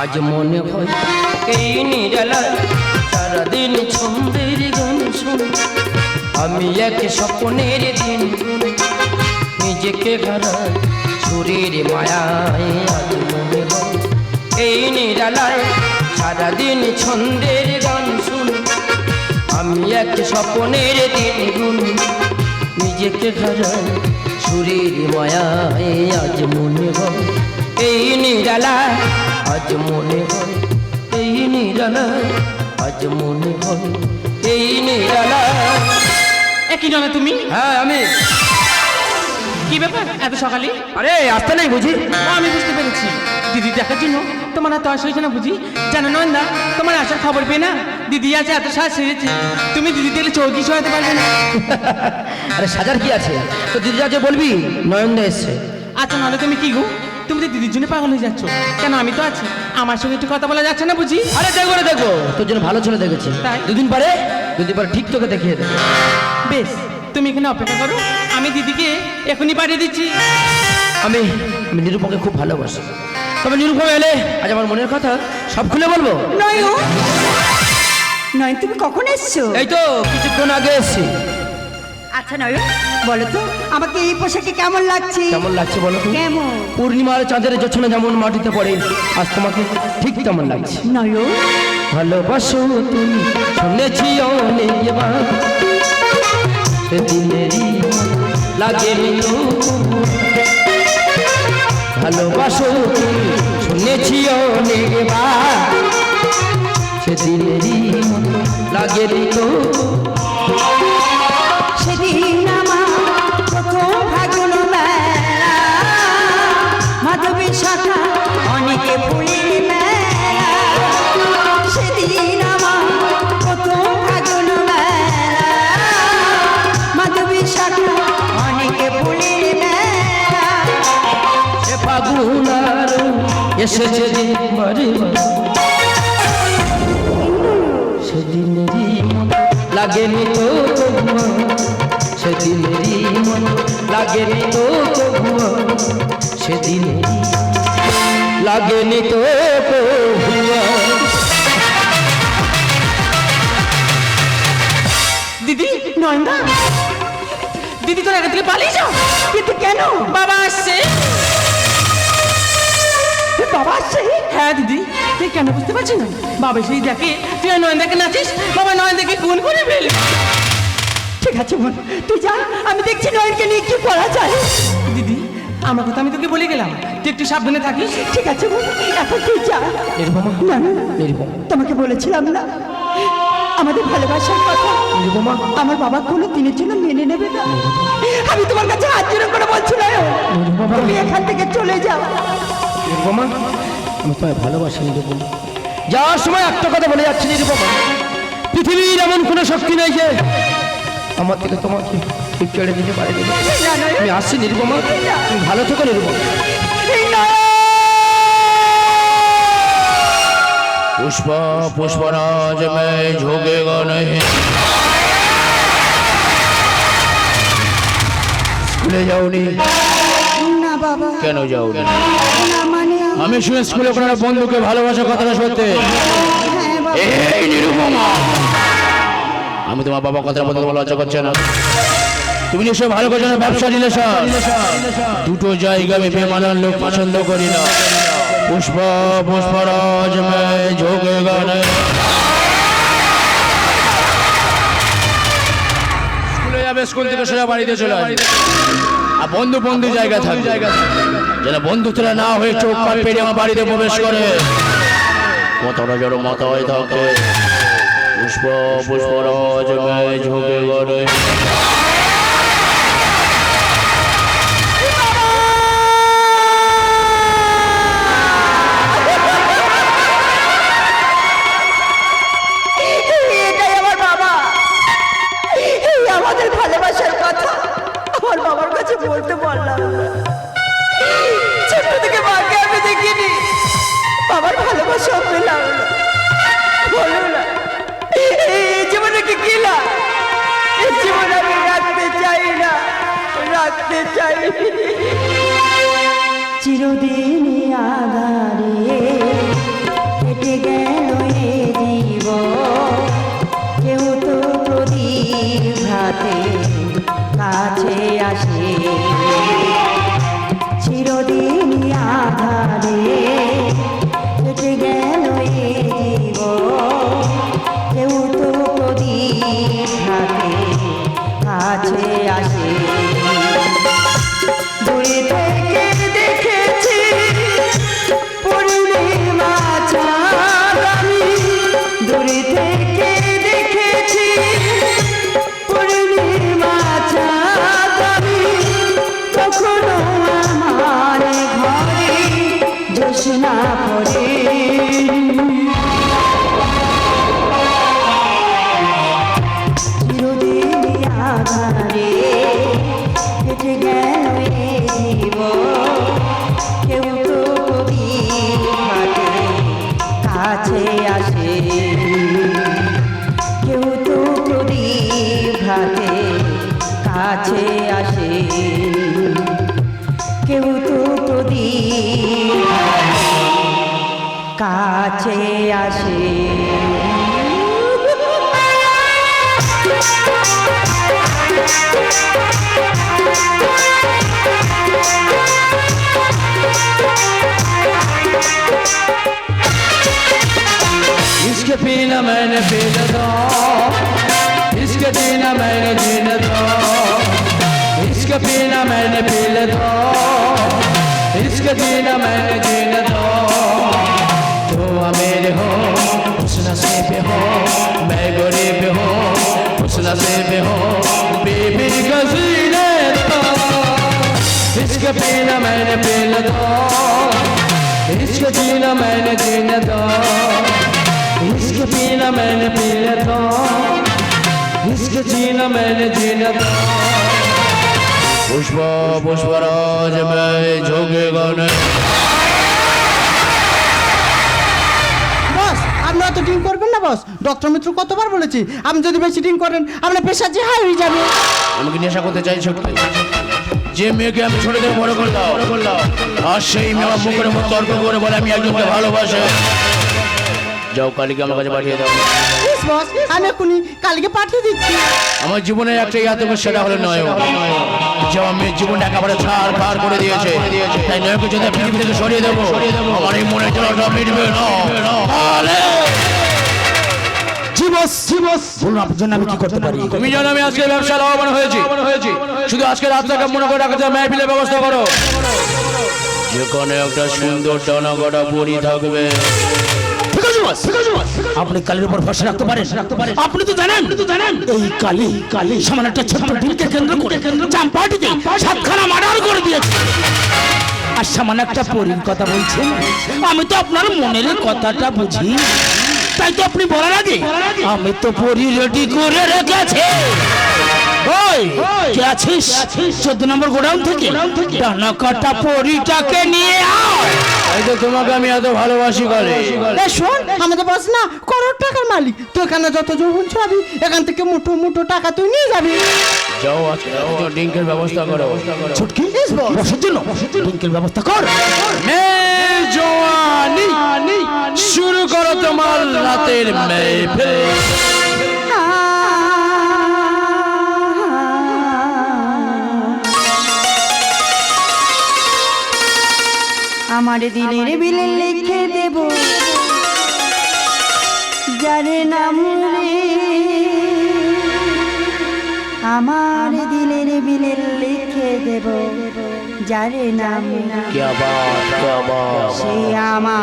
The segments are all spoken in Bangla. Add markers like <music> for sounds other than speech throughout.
আজ মনে হয় এই নিরালায় সারাদিন ছন্দের গান শুন। আমি এক স্বপ্নের দিন নিজেকে হারাই, শরীর মায়ায় আজ মনে হয় এই নিরালায় সারাদিন ছন্দের গান শুন। আমি এক স্বপ্নের দিন গুন নিজেকে হারাই, শরীর মায়ায় আজ মনে হয় এই নিরালা আজ মনে হয় এই নিরালা আজ মনে হয় এই নিরালা। একই জানো তুমি? হ্যাঁ আমি। কি ব্যাপার এত সকালে? আরে আসতে নাই বুঝি? আমি বুঝতে পেরেছি। দিদি দেখার জন্য তোমার এত আসা হয়েছে না বুঝি? জানো নন্দা তোমার আসার খবর পেয়ে না? দিদি আছে এত সাজ সেরেছে তুমি দিদি দিলে চৌকি সরাতে পারবে না? আরে সাজার কি আছে? তো দিদি যাচ্ছে বলবি নয়নদা এসছে। আচ্ছা নাহলে তুমি কি গো? তুমি তো দিদির জন্য পাগল হয়ে যাচ্ছ। কেন আমি তো আছি? আমার সঙ্গে একটু কথা বলা যাচ্ছে না বুঝি? আরে দেখো রে দেখো। তোর জন্য ভালো ছেলে দেখেছি। তাই? দুদিন পরে দুদিন পরে ঠিক তোকে দেখিয়ে দেবো। বেশ তুমি এখানে অপেক্ষা করো। আমি দিদিকে এখনই পাঠিয়ে দিচ্ছি। আমি আমি নিরূপমকে খুব ভালোবাসি। তবে নিরূপম এলে আজ আমার মনের কথা সব খুলে বলব। নয়ন নয় তুমি কখন এসছো? এই তো কিছুক্ষণ আগে এসছি। আচ্ছা নয়ন। বলো তো আমাকে এই পোশাকে কেমন লাগছে? কেমন লাগছে বলো তো? কেমন? পূর্ণিমার চাঁদের জোছনা যেমন মাটিতে পড়ে আজ তোমাকে ঠিক তেমন লাগছে। নয়ন? ভালোবাসো তুমি শুনেছি অনেকবার সেদিনেরই লাগে ভালোবাসো তুমি শুনেছি অনেকবার সেদিনেরই লাগে তো এসেছে যে বারে বারে। সেদিনেরই মতো লাগেনি তো তবুও সেদিনেরই মতো লাগেনি তো তবুও সেদিনেরই লাগেনি তো তবুও দিদি নয়নদা দিদি তোর আগে থেকে পালিয়ে যাও কিন্তু কেন বাবা আসছে বাবা আসছে হ্যাঁ দিদি। তুই কেন বুঝতে পারছিস না? বাবা সেই দেখে তুই আর নয়নদাকে নাচিস? বাবা নয়নদাকে খুন করে ফেলে। ঠিক আছে বোন। তুই যা আমি দেখছি নয়নকে নিয়ে কি করা যায়। দিদি আমার কথা আমি তোকে বলে গেলাম। তুই একটু সাবধানে থাকিস? ঠিক আছে বোন। এখন তুই যা। নিরুপমা না না না, নিরুপমা তোমাকে বলেছিলাম না। আমাদের ভালোবাসার কথা। নিরুপমা আমার বাবা কোনো দিনের জন্য মেনে নেবে না। আমি তোমার কাছে হাত জোড়ো করে বলছি না তুমি এখান থেকে চলে যাও। নিরুপমা আমি তোমায় ভালোবাসি নিরুপমা যাওয়ার সময় একটা কথা বলে যাচ্ছি নিরুপমা পৃথিবীর এমন কোনো শক্তি নেই যে আমার থেকে তোমাকে কেড়ে নিতে পারে আমি আসছি নিরুপমা তুমি ভালো থেকো নিরুপমা পুষ্প পুষ্পরাজ মে ঝোগে গণে স্কুলে যাওনি? কেন যাওনি? আমি শুনে স্কুলে কোনো বন্ধুকে ভালোবাসা কথাটা সত্যি। এই নিরুপমা। আমি তোমার বাবা কথার মতো তোমার লজ্জা করছে না। তুমি নিশ্চয় ভালো করছ না ব্যবসা রিলেশন দুটো জায়গা আমি বেমানার লোক পছন্দ করি না। পুষ্প পুষ্পরাজ ঝোঁকে গানে। স্কুলে যাবে স্কুল থেকে সোজা বাড়িতে চলে আর বন্ধু বন্ধু জায়গা থাকবে। যেন বন্ধু বন্ধুত্বরা না হয়ে চোখ পা পেরে আমার বাড়িতে প্রবেশ করে। কতটা জড় মতো হয়ে থাকে। পুষ্প পুষ্প রজ ঝুঁকে গানে চিরদিন আধারে কেটে গেল এ জীব কেউ তো প্রতি কাছে আসে। কাছে আসে কেউ তো প্রদীপ কাছে আসে इसके पीना मैंने पी लगा इसके जीना मैंने जीन दो इसके पीना मैंने पी लगा इसके जीना मैंने जीन दो। तो अमीर हो, उस नसीब हो, मैं गरीब हो, उस नसीब हो, बीबी गजीने दो। इसके पीना मैंने पी लगा इसके जीना मैंने जीने दो। इसके पीना मैंने पीने दो। इसके जीना मैंने जीने दो। পুষ্প পুষ্পরাজ যোগে গণেশ আপনারা তো ড্রিঙ্ক করবেন না বস। ডক্টর মিত্র কতবার বলেছি আপনি যদি বেশি ড্রিঙ্ক করেন আপনার পেশা যে হাই হয়ে যাবে। আমাকে নেশা করতে চাইছো যে মেয়েকে আমি ছোট থেকে বড় করলাম আর সেই মেয়ে মুখের মতো তর্ক করে বলে আমি একজনকে ভালোবাসি। যাও কালীকে আমার কাছে পাঠিয়ে দাও। প্লিজ বস আমি এক্ষুনি কালকে পাঠিয়ে দিচ্ছি। আমার জীবনের একটা ইয়াতক সেটা হলো নয়। যে আমার মেয়ের জীবন একেবারে ছাড় ফাড় করে দিয়েছে। তাই নয়কে যদি পৃথিবী থেকে সরিয়ে দেবো আমার এই মনে চলাটা মিটবে না। আরে! জি বস জি বস বলুন আপনার জন্য আমি কি করতে পারি? তুমি জানো আমি আজকে ব্যবসা লাভবান হয়েছি। শুধু আজকে রাতটাকে মনে করে জন্য মেহফিলের ব্যবস্থা করো। যেখানে একটা সুন্দর ডানা গড়া পরি থাকবে। আপনি কালির উপর ভরসা রাখতে পারেন। আপনি তো জানেন। এই কালি কালি। সমান একটা ছোট্ট ডিলকে কেন্দ্র করে চাম্পাটিতে সাতখানা মার্ডার করে দিয়েছে। আর সামান্য একটা পরীর কথা বলছেন আমি তো আপনার মনের কথাটা বুঝি। তাই তো আপনি বলার আগে আমি তো পরি রেডি করে রেখেছি। ওই কে আছিস? চোদ্দ নম্বর গোডাউন থেকে। ডানা কাটা পরিটাকে নিয়ে আয়। এই তো তোমাকে আমি এত ভালোবাসি করে এ শোন আমাদের বস না করোড় টাকার মালিক। তো এখানে যত যৌবন ছবি এখান থেকে মুঠো মুঠো টাকা তুই নিয়ে যাবি। যাও আজকে ড্রিঙ্কের ব্যবস্থা করো। ছুটকি? বসার জন্য? ড্রিঙ্কের ব্যবস্থা কর। জওয়ানি শুরু করো তোমার রাতের মেহফিল আমার দিলের বিলে লিখে দেব। যার নাম রে। আমার দিলের বিলে লিখে দেব। যার নাম সে আমার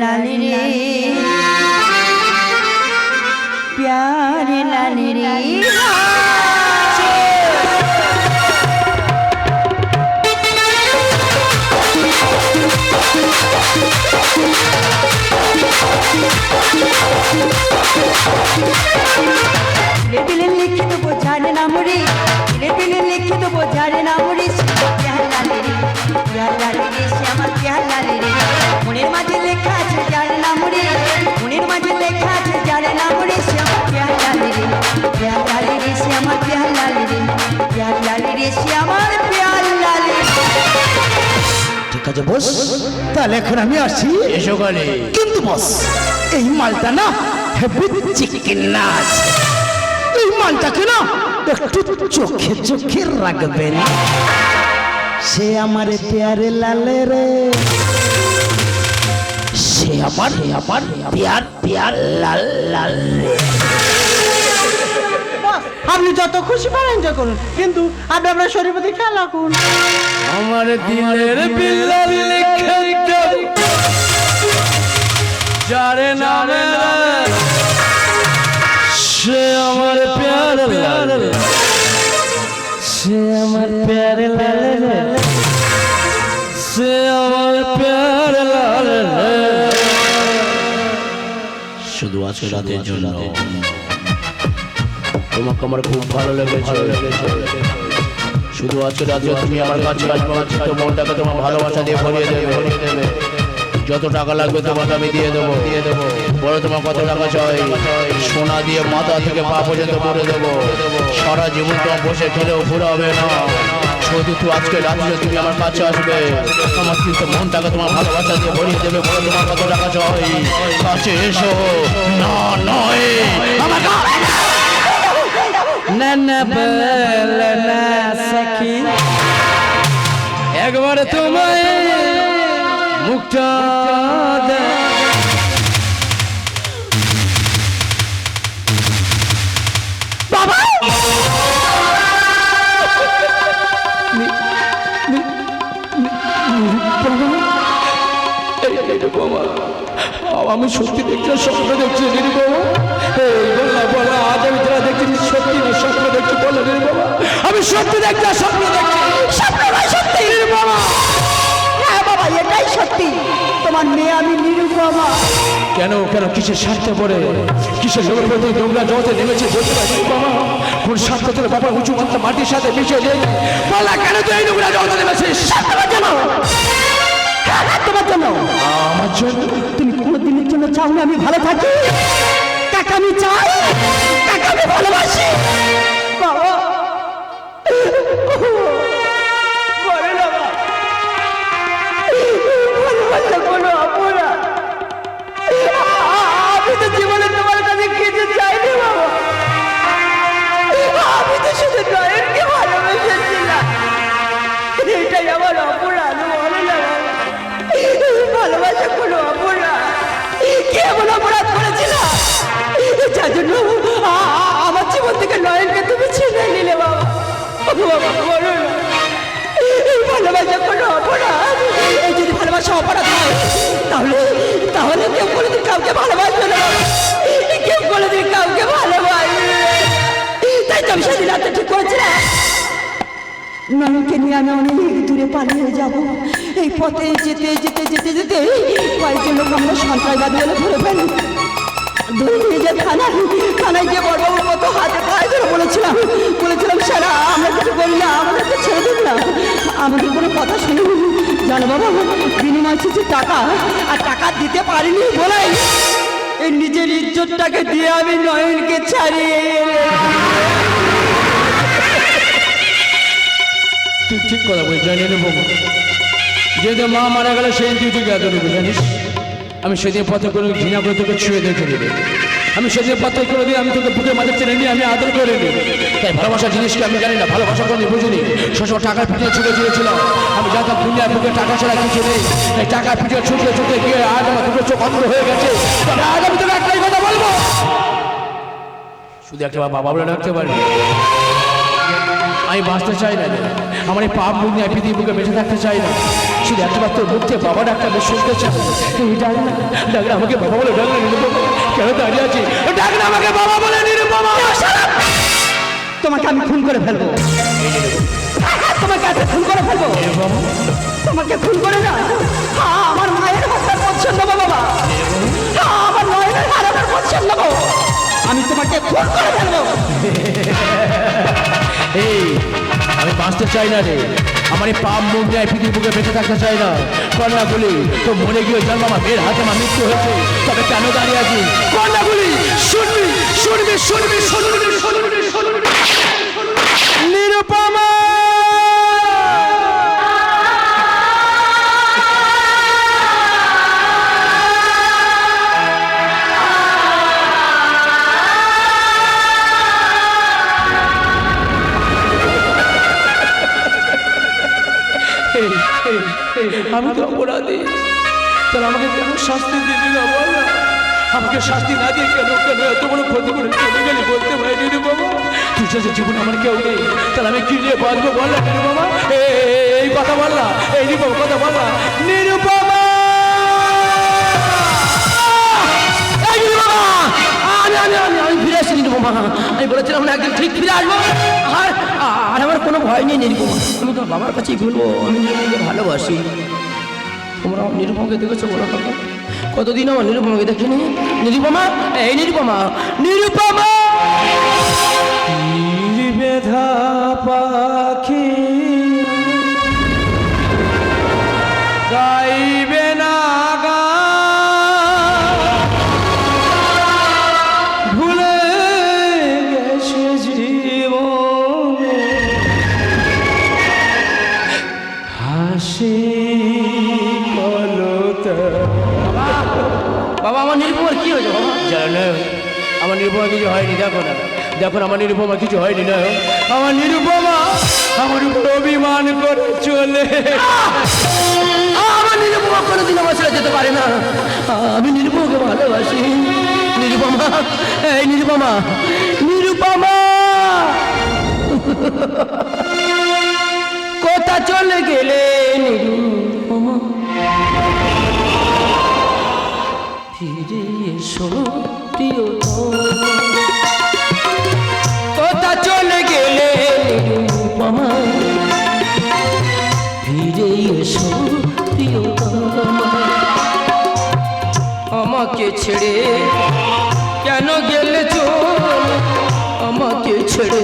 লাল রে। প্যার লাল রে। দিলে দিলে লিখে দেবো জানে নাম রে দিলে দিলে লিখে দেবো জানে নাম রে প্যার লালে রে প্যার লালে রে সে আমার প্যার লালে রে মনের মাঝে লেখা আছে জানে নাম রে মনের মাঝে লেখা আছে জানে নাম রে সে আমার প্যার লালে রে প্যার লালে রে সে আমার প্যার লালে রে ঠিক বস তাহলে এখন আমি আসি। এসো কালে কিন্তু বস এই মালটা না হেভি চিকেন না আছে। এই মালটাকে না একটু চোখে চোখে রাখবেন সে আমার পেয়ারে লালে রে। সে আমার আমার পেয়ার পেয়ার লাল লাল রে। আপনি যত খুশি পারেন যে করুন। কিন্তু আপনি আপনার শরীর প্রতি খেয়াল রাখুন। আমার দিনের বিল্লাল জারে নারে সে আমার প্যার সে আমার প্যার সে আমার প্যার শুধু আছে রাতের জন্য। তোমাকে আমার খুব ভালো লেগেছে। শুধু আজকে রাতে তুমি আমার কাছে আসবে মনটাকে তোমার ভালোবাসা দিয়ে ভরিয়ে দেবে। ভরিয়ে দেবে যত টাকা লাগবে তোমাকে আমি দিয়ে দেবো। দিয়ে দেবো বলো তোমার কত টাকা চাই? সোনা দিয়ে মাথা থেকে পা পর্যন্ত করে দেবো। সারা জীবন তোমার বসে খেলেও ঘুরাবে না। শুধু তুই আজকে রাত্রে তুমি আমার কাছে আসবে। আমার কিন্তু মনটাকে তোমার ভালোবাসা দিয়ে ভরিয়ে দেবে। বলো তোমার কত টাকা চাই? কাছে এসো। না, নয়। আমার না সখী একবার তোমায় মুখটা দে আমি সত্যি দেখছি স্বপ্ন দেখছি বাবা। সত্যি না স্বপ্ন দেখছি বলে রে বাবা আমি সত্যি দেখছি না স্বপ্ন দেখছি। স্বপ্ন নয় সত্যি। বাবা হ্যাঁ বাবা এটাই সত্যি। তোমার মেয়ে আমি নিরুপমা। কেন কেন কিসের স্বার্থে পড়ে? কিসের লোকের প্রতি নোংরা জগতে নেমেছে বলতে পারি বাবা কোন স্বার্থ তোর বাবা উঁচু মাত্রা মাটির সাথে মিশে যায় বলা কেন তুই এই নোংরা জগতে নেমেছিস? তোমার জন্য। হ্যাঁ, হ্যাঁ, তোমার জন্য। আমার জন্য? তুমি কোনোদিনের জন্য চাও না আমি ভালো থাকি? আমি চাই তাকে আমি ভালোবাসি। বাবা। ভালোবাসা অপরাধ হয় তাহলে তাহলে কেউ কোনোদিন কাউকে ভালোবাসবে না। কেউ কোনোদিন কাউকে ভালোবাসবে তাই তো আমি সেদিন রাতে ঠিক করেছিলাম। নয়নকে নিয়ে আমি অনেক দূরে পালিয়ে যাব। এই পথে যেতে যেতে যেতে যেতে কয়েকজন লোক আমরা সন্ত্রাসবাদী হলে ধরে ফেলি। ধরে নিয়ে যে থানায় থানায় গিয়ে বড়বাবুর মতো হাতে পায়ে ধরে বলেছিলাম। বলেছিলাম, সারা, আমরা কিছু করি না, আমাদেরকে ছেড়ে দিন না। আমাদের কোনো কথা শুনুন জানো বাবা, বিনিময় চেয়েছে টাকা, আর টাকা দিতে পারিনি বলাই এই নিজের ইজ্জতটাকে দিয়ে আমি নয়নকে ছাড়িয়ে তুই ঠিক কথা বলছিস জানি রে বাবু যেহেতু মা মারা গেল, সেই তুই ঠিক এত জানিস? আমি সেদিন পথে করে ঘৃণা করে তোকে ছুঁয়ে দেখে নেবে আমি সেদিন পাত্র করে দিয়ে আমি তোকে বুকে মাঝে টেনে নিয়ে আমি আদর করে নিই। তাই ভালোবাসা জিনিসকে আমি জানি না, ভালোবাসা কোনো বুঝিনি। সবসময় টাকার পিছিয়ে ছুটে চলেছিলাম আমি জানতাম দুনিয়ার বুকে টাকা ছাড়া কিছু নেই। তাই টাকার পিছিয়ে ছুটে ছুটে গিয়ে আজ আমার দুটো চোখ অন্ধ হয়ে গেছে। তবে আজ আমি তোকে একটাই কথা বলব। শুধু একটা বাবা বলে রাখতে পারবি আমি বাঁচতে চাই না আমার এই পাপ মুখ নিয়ে পৃথিবী বুকে বেঁচে থাকতে চাই না। শুধু একবার তোর মুখ থেকে বাবা ডাক্তার শুনতে চাই। এই ডাক না ডাক আমাকে বাবা বলে ডাক কেন দাঁড়িয়ে আছি। ডাক না আমাকে বাবা বলে নিরুপমা তোমাকে আমি খুন করে ফেলব। তোমাকে আজকে খুন করে ফেলব। তোমাকে খুন করে না। আমার মায়ের হত্যা পছন্দ বাবা। আমার নয়নের হারানোর পছন্দ আমি তোমাকে খুন করে ফেলব। <laughs> এই আমি বাঁচতে চাই না রে। আমার এই পাপ মুখ নেয় পৃথিবীর বুকে বেঁচে থাকতে চাই না। কন্যা বলি তো মরে গিয়ে জন্ম আমার বের হাতে আমার মৃত্যু হয়েছে। তবে কেন দাঁড়িয়ে আছি কন্যা বলি শুনবি শুনবি শুনবি শুনবি শুনবি। আমি তো অপরাধী তাহলে আমাকে কেন শাস্তি দিবি না বল? না আমাকে শাস্তি না দিয়ে কেন কেন এত বড় ক্ষতি করে চলে গেলি বলতে পারিনি রে বাবা? তুই যদি জীবন আমার কেউ নেই, তাহলে আমি কি নিয়ে বাঁচবো বল না নিরু বাবা? এই কথা বল না, এই নিরুপমা কথা বল না। নিরুপমা! এই নিরুপমা! আমি আমি আমি আমি ফিরে এসেছি নিরুপমা। আমি বলেছিলাম না, একদিন ঠিক ফিরে আসব। আর আর আমার কোনো ভয় নেই নিরুপমা। আমি তো বাবার কাছেই বলব, আমি ভালোবাসি। তোমরা নিরুপমাকে দেখেছ বলো কথা কতদিন আমার নিরুপমাকে দেখিনি? নিরুপমা? এই নিরুপমা নিরুপমা! নির্বেধা পাখি নিরুপমা কিছু হয়নি দেখো না। দেখো আমার নিরুপমা কিছু হয়নি না আমার নিরুপমা আমার উপর অভিমান করে চলে। আমার নিরুপমা কোনোদিন আমার ছেড়ে যেতে পারে না। আমি নিরুপমাকে ভালোবাসি। নিরুপমা এই নিরুপমা নিরুপমা! কোথা চলে গেলে নিরুপমা? ফিরে এসো প্রিয়তমা ছেড়ে। কেন গেলে চলে আমাকে ছেড়ে।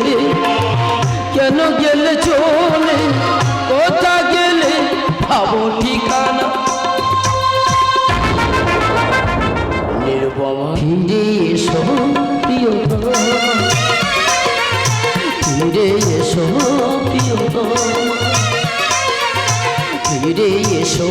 কেন গেলে চলে কোথা গেলে? ভাবো ঠিকানা। নিরুপমা ফিরে এসো প্রিয়তমা ফিরে এসো প্রিয়তমা ফিরে এসো